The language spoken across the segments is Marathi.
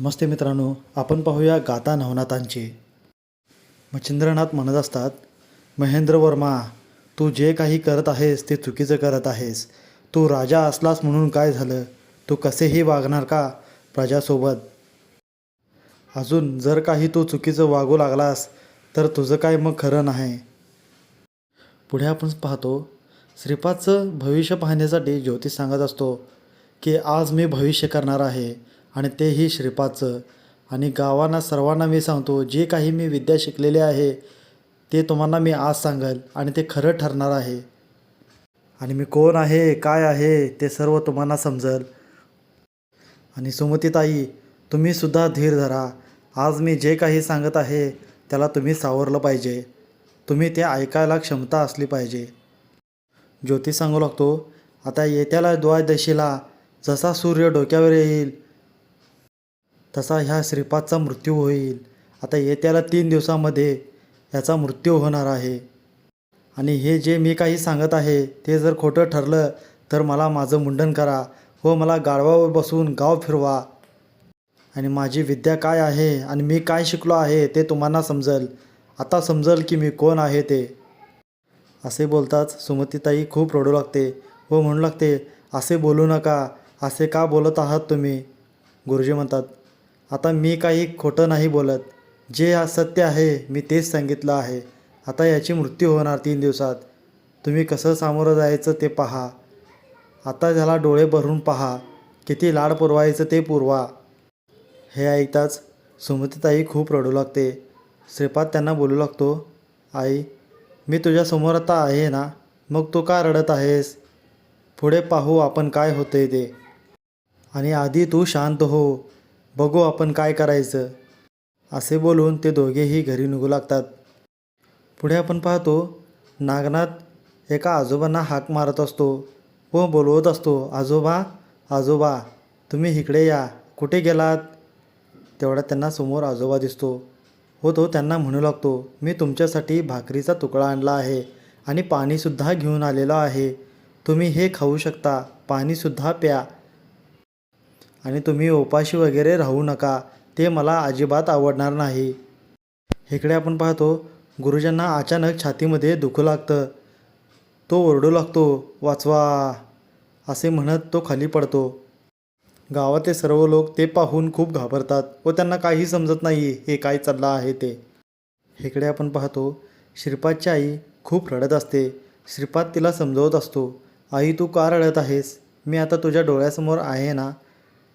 नमस्ते मित्रांनो आपण पाहूया गाथा नवनाथांची. मच्छिंद्रनाथ म्हणत असतात महेंद्र वर्मा तू जे काही करत आहेस ते चुकीचं करत आहेस. तू राजा असलास म्हणून काय झालं? तू कसेही वागणार का प्रजासोबत? अजून जर काही तू चुकीचं वागू लागलास तर तुझं काय मग खरं नाही? पुढे आपण पाहतो श्रीपादचं भविष्य पाहण्यासाठी ज्योतिष सांगत असतो की आज मी भविष्य करणार आहे. आणि तेही श्रीपाचं आणि गावांना सर्वांना मी सांगतो जे काही मी विद्या शिकलेले आहे ते तुम्हाला मी आज सांगेल आणि ते खरं ठरणार आहे. आणि मी कोण आहे काय आहे ते सर्व तुम्हाला समजेल. आणि सुमतीताई तुम्हीसुद्धा धीर धरा. आज मी जे काही सांगत आहे त्याला तुम्ही सावरलं पाहिजे. तुम्ही ते ऐकायला क्षमता असली पाहिजे. ज्योतिष सांगू लागतो आता येत्याला द्वादशीला जसा सूर्य डोक्यावर येईल तसा ह्या श्रीपादचा मृत्यू होईल. आता येत्याला तीन दिवसामध्ये याचा मृत्यू होणार आहे. आणि हे जे मी काही सांगत आहे ते जर खोटं ठरलं तर मला माझं मुंडन करा व मला गाढवावर बसून गाव फिरवा. आणि माझी विद्या काय आहे आणि मी काय शिकलो आहे ते तुम्हाला समजेल. आता समजेल की मी कोण आहे ते. असे बोलताच सुमतीताई खूप रडू लागते व म्हणू लागते असे बोलू नका असे का बोलत आहात तुम्ही? गुरुजी म्हणतात आता मी काही खोटं नाही बोलत. जे सत्य आहे मी तेच सांगितलं आहे. आता याची मृत्यू होणार तीन दिवसात. तुम्ही कसं सामोरं जायचं ते पहा. आता त्याला डोळे भरून पहा. किती लाड पुरवायचं ते पुरवा. हे ऐकताच सुमतीताई खूप रडू लागते. श्रीपाद त्यांना बोलू लागतो आई मी तुझ्यासमोर आता आहे ना? मग तू का रडत आहेस? पुढे पाहू आपण काय होतंय ते. आणि आधी तू शांत हो. बघू आपण काय करायचं. असे बोलून ते दोघेही घरी निघू लागतात. पुढे आपण पाहतो नागनाथ एका आजोबांना हाक मारत असतो व बोलवत असतो आजोबा आजोबा तुम्ही इकडे या कुठे गेलात? तेवढ्या त्यांना समोर आजोबा दिसतो व तो त्यांना म्हणू लागतो मी तुमच्यासाठी भाकरीचा तुकडा आणला आहे आणि पाणीसुद्धा घेऊन आलेलो आहे. तुम्ही हे खाऊ शकता पाणीसुद्धा प्या आणि तुम्ही उपाशी वगैरे राहू नका. ते मला अजिबात आवडणार नाही. इकडे आपण पाहतो गुरुजांना अचानक छातीमध्ये दुखू लागतं. तो ओरडू लागतो वाचवा असे म्हणत तो खाली पडतो. गावातले सर्व लोक ते पाहून खूप घाबरतात व त्यांना काही समजत नाही हे काय चाललं आहे ते. इकडे आपण पाहतो श्रीपादची आई खूप रडत असते. श्रीपाद तिला समजवत असतो आई तू का रडत आहेस? मी आता तुझ्या डोळ्यासमोर आहे ना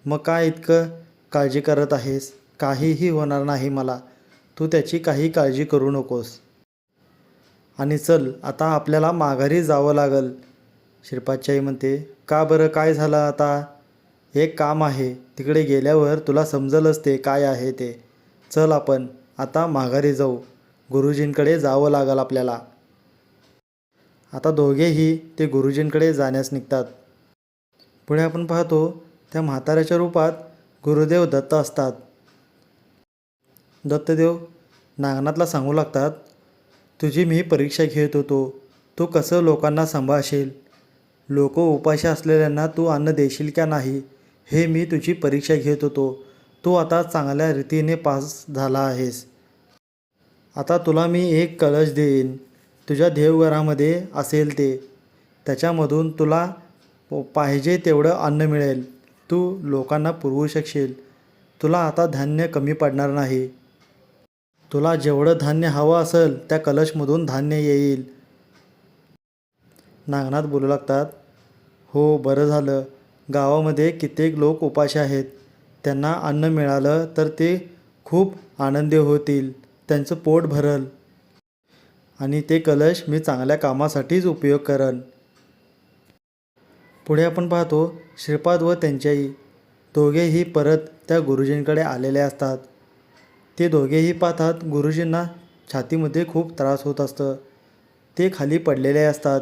मग काय इतकं काळजी करत आहेस? काहीही होणार नाही मला. तू त्याची काही काळजी करू नकोस. आणि चल आता आपल्याला माघारी जावं लागल. श्रीपादची आई म्हणते का बरं? काय झालं आता? एक काम आहे. तिकडे गेल्यावर तुला समजलंच ते काय आहे ते. चल आपण आता माघारी जाऊ. गुरुजींकडे जावं लागल आपल्याला. आता दोघेही ते गुरुजींकडे जाण्यास निघतात. पुढे आपण पाहतो त्या म्हाताऱ्याच्या रूपात गुरुदेव दत्त असतात. दत्तदेव नागनाथला सांगू लागतात तुझी मी परीक्षा घेत होतो. तू कसं लोकांना सांभाळशील? लोक उपाशी असलेल्यांना तू अन्न देशील का नाही? हे मी तुझी परीक्षा घेत होतो. तू आता चांगल्या रीतीने पास झाला आहेस. आता तुला मी एक कलश देईन. तुझ्या देवघरामध्ये असेल ते. त्याच्यामधून तुला पाहिजे तेवढं अन्न मिळेल. तू लोकांना पुरवू शकशील. तुला आता धान्य कमी पडणार नाही. तुला जेवढं धान्य हवं असेल त्या कलशमधून धान्य येईल. नागनाथ बोलू लागतात हो बरं झालं. गावामध्ये कित्येक लोक उपाशी आहेत. त्यांना अन्न मिळालं तर ते खूप आनंदी होतील. त्यांचं पोट भरल. आणि ते कलश मी चांगल्या कामासाठीच उपयोग करन. पुढे आपण पाहतो श्रीपाद व त्यांची आई दोघेही परत त्या गुरुजींकडे आलेले असतात. ते दोघेही पाहतात गुरुजींना छातीमध्ये खूप त्रास होत असतं. ते खाली पडलेले असतात.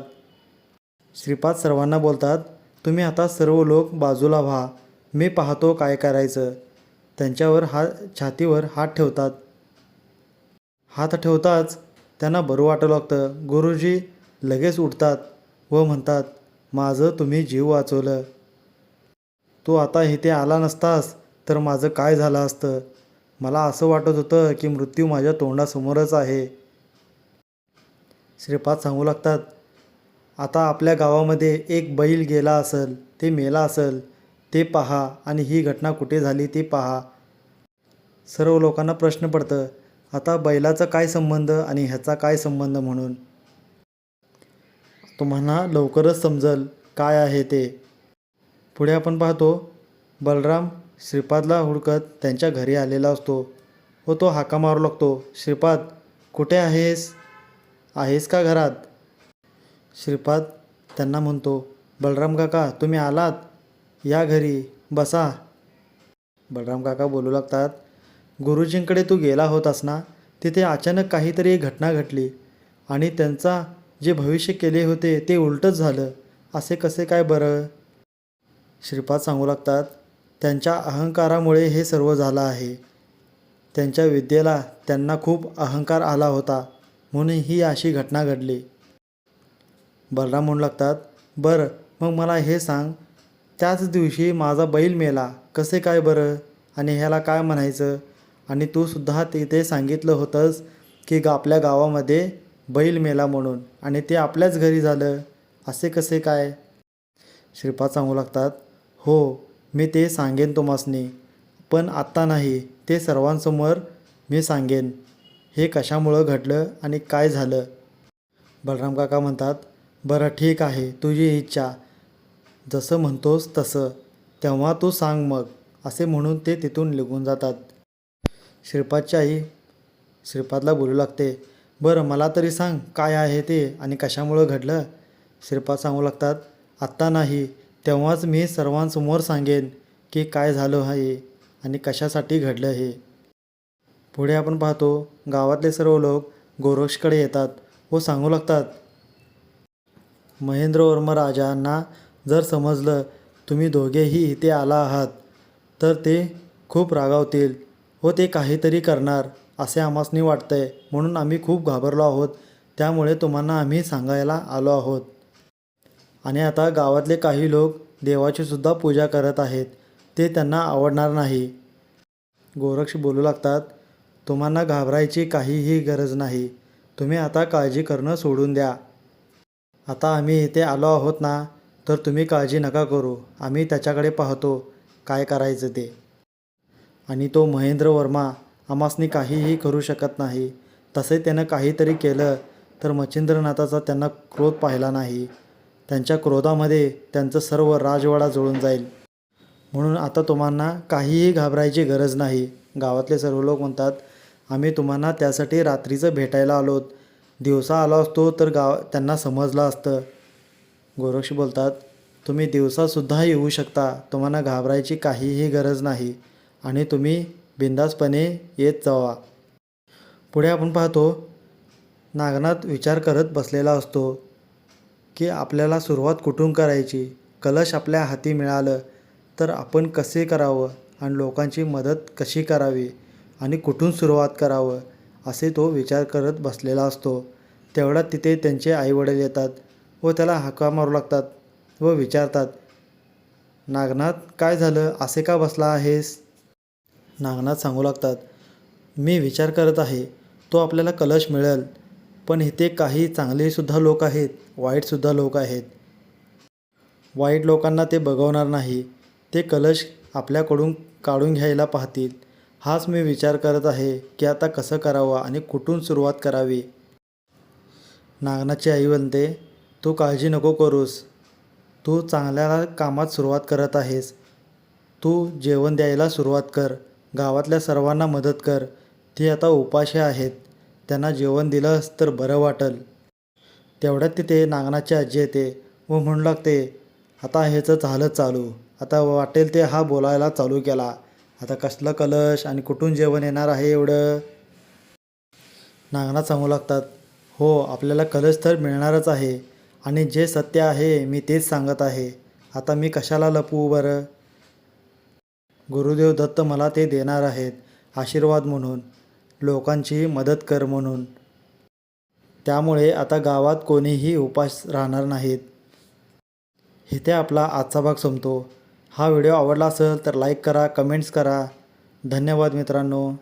श्रीपाद सर्वांना बोलतात तुम्ही आता सर्व लोक बाजूला व्हा. मी पाहतो काय करायचं. त्यांच्यावर हात छातीवर हात ठेवतात. हात ठेवताच त्यांना बरं वाटू लागतं. गुरुजी लगेच उठतात व म्हणतात माझं तुम्ही जीव वाचवलं. तू आता इथे आला नसतास तर माझं काय झालं असतं? मला असं वाटत होतं की मृत्यू माझ्या तोंडासमोरच आहे. श्रीपाद सांगू लागतात आता आपल्या गावामध्ये एक बैल गेला असेल ते मेला असेल ते पहा आणि ही घटना कुठे झाली ते पहा. सर्व लोकांना प्रश्न पडतं आता बैलाचा काय संबंध आणि ह्याचा काय संबंध म्हणून? तुम्हाला लवकरच समजल काय आहे ते. पुढे आपण पाहतो बलराम श्रीपादला हुडकत त्यांच्या घरी आलेला असतो व तो हाका मारू लागतो श्रीपाद कुठे आहेस? आहेस का घरात? श्रीपाद त्यांना म्हणतो बलराम काका तुम्ही आलात? या घरी बसा. बलराम काका बोलू लागतात गुरुजींकडे तू गेला होतास ना तिथे अचानक काहीतरी एक घटना घडली आणि त्यांचा जे भविष्य केले होते ते उलटच झालं. असे कसे काय बरं? श्रीपाद सांगू लागतात त्यांच्या अहंकारामुळे हे सर्व झालं आहे. त्यांच्या विद्येला त्यांना खूप अहंकार आला होता म्हणून ही अशी घटना घडली. बलराम म्हणू लागतात बरं मग मला हे सांग त्याच दिवशी माझा बैल मेला कसे काय बरं? आणि ह्याला काय म्हणायचं? आणि तू सुद्धा तिथे सांगितलं होतंस की आपल्या गावामध्ये बैल मेला म्हणून. आणि ते आपल्याच घरी झालं. असे कसे काय? श्रीपाद सांगू लागतात हो मी ते सांगेन तुम्हासनी पण आत्ता नाही ते सर्वांसमोर मी सांगेन. हे कशामुळं घडलं आणि काय झालं? बलराम काका म्हणतात बरं ठीक आहे तुझी इच्छा. जसं म्हणतोस तसं. तेव्हा तू सांग मग. असे म्हणून ते तिथून निघून जातात. श्रीपादची आई श्रीपादला बोलू लागते बरं मला तरी सांग काय आहे ते आणि कशामुळं घडलं? श्रीपाद सांगू लागतात आत्ता नाही तेव्हाच मी सर्वांसमोर सांगेन की काय झालं आहे आणि कशासाठी घडलं हे. पुढे आपण पाहतो गावातले सर्व लोक गोरक्षकडे येतात व सांगू लागतात महेंद्रवर्म राजांना जर समजलं तुम्ही दोघेही इथे आला आहात तर ते खूप रागावतील व ते काहीतरी करणार. असे आम्हासनी वाटतंय. म्हणून आम्ही खूप घाबरलो आहोत. त्यामुळे तुम्हाला आम्ही सांगायला आलो आहोत. आणि आता गावातले काही लोक देवाची सुद्धा पूजा करत आहेत. ते त्यांना आवडणार नाही. गोरक्ष बोलू लागतात तुम्हाला घाबरायची काहीही गरज नाही. तुम्ही आता काळजी करणं सोडून द्या. आता आम्ही इथे आलो आहोत ना तर तुम्ही काळजी नका करू. आम्ही त्याच्याकडे पाहतो काय करायचं ते. आणि तो महेंद्र वर्मा आमासनी काहीही करू शकत नाही. तसे त्यानं काहीतरी केलं तर मच्छिंद्रनाथाचा त्यांना क्रोध पाहिला नाही. त्यांच्या क्रोधामध्ये त्यांचं सर्व राजवाडा जळून जाईल. म्हणून आता तुम्हाला काहीही घाबरायची गरज नाही. गावातले सर्व लोक म्हणतात आम्ही तुम्हाला त्यासाठी रात्रीचं भेटायला आलोत. दिवसा आलो असतो तर गाव त्यांना समजलं असतं. गोरक्ष बोलतात तुम्ही दिवसासुद्धा येऊ शकता. तुम्हाला घाबरायची काहीही गरज नाही. आणि तुम्ही बिंदासपणे येत जावा. पुढे आपण पाहतो नागनाथ विचार करत बसलेला असतो की आपल्याला सुरुवात कुठून करायची? कलश आपल्या हाती मिळालं तर आपण कसे करावं आणि लोकांची मदत कशी करावी आणि कुठून सुरुवात करावं असे तो विचार करत बसलेला असतो. तेवढ्यात तिथे त्यांचे आईवडील येतात व त्याला हाका मारू लागतात व विचारतात नागनाथ काय झालं? असे का बसला आहेस? नागनाथ सांगू लागतात मी विचार करत आहे तो आपल्याला कलश मिळेल पण इथे काही चांगलेसुद्धा लोक आहेत वाईटसुद्धा लोक आहेत. वाईट लोकांना ते बघवणार नाही ते कलश आपल्याकडून काढून घ्यायला पाहतील. हाच मी विचार करत आहे की आता कसं करावं आणि कुठून सुरुवात करावी? नागनाथची आई म्हणते तू काळजी नको करूस. तू चांगल्या कामात सुरुवात करत आहेस. तू जेवण द्यायला सुरुवात कर. गावातल्या सर्वांना मदत कर. ती आता उपाशी आहेत. त्यांना जेवण दिलंस तर बरं वाटेल. तेवढ्यात तिथे नागनाची आजी येते व म्हणू लागते आता ह्याचं झालं चालू. आता वाटेल ते हा बोलायला चालू केला. आता कसलं कलश आणि कुठून जेवण येणार आहे एवढं? नागनाथ सांगू लागतात हो आपल्याला कलश तर मिळणारच आहे. आणि जे सत्य आहे मी तेच सांगत आहे. आता मी कशाला लपवू बरं? गुरुदेव दत्त मला ते देणार आहेत आशीर्वाद म्हणून. लोकांची मदत कर म्हणून. त्यामुळे आता गावात कोणीही उपास राहणार नाहीत. इथे आपला आजचा भाग संपतो. हा व्हिडिओ आवडला असेल तर लाईक करा कमेंट्स करा. धन्यवाद मित्रांनो.